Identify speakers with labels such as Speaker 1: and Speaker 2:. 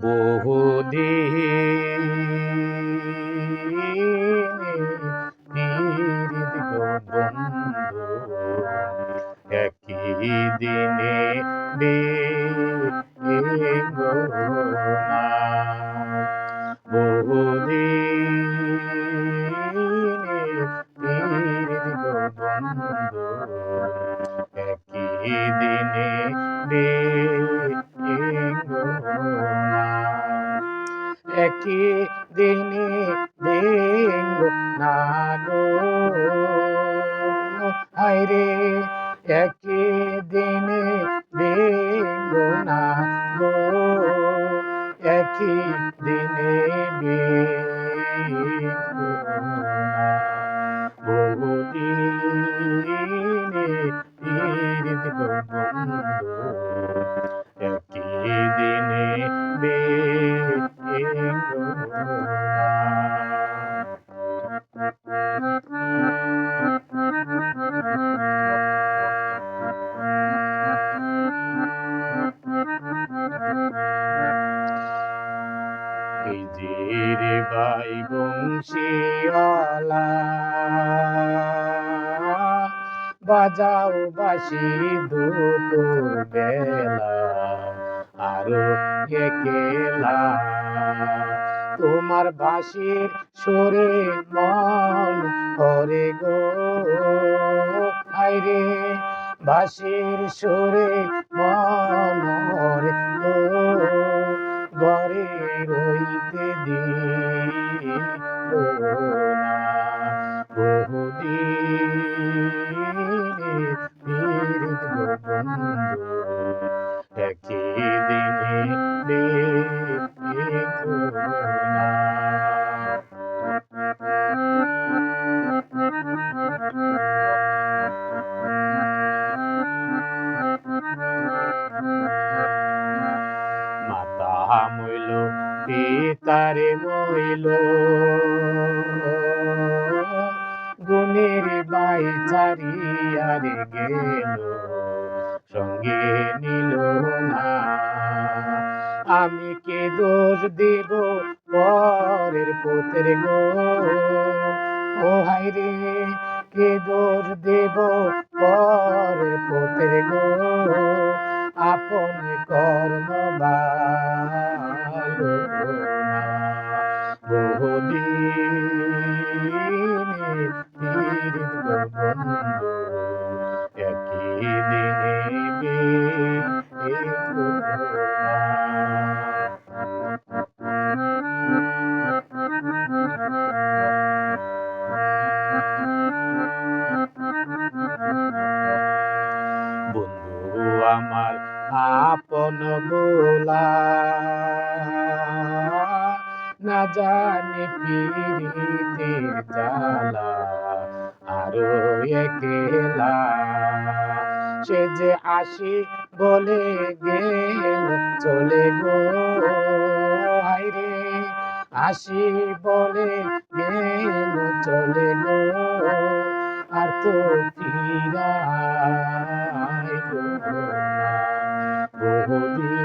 Speaker 1: বহুদিন একই দিনে বন্ধু একই দিনে একই দিনে বেঙ্গ না গো হায়রে একই দিনে বেঙ্গ না গো একই দিনে বেঙ্গ নিজের বাই বংশীওয়ালা বাজাও বাসি দুটো বেলা, আরও একেলা। তোমার বাসির সুরে মন হরে গো। আইরে বাসির সুরে মন হরে রইতে দিল না বহুদিনে পিতারে মইল। গুণের বাই চারিয়ারে গেল, সঙ্গে নিল না। আমি কে দোষ দেব পরের পুত্র গো? ও হাই রে, কে দোষ দেব পরের পুত্র গো? আপন কর্ম বন্ধু আমার আপন বোলা না জানি পীড়িতের জ্বালা। সে যে আসি বলে গেল, চলে গো হাইরে আসি বলে গেল, চলে গো, আর তো ফিরাইলো না। বহুদিনে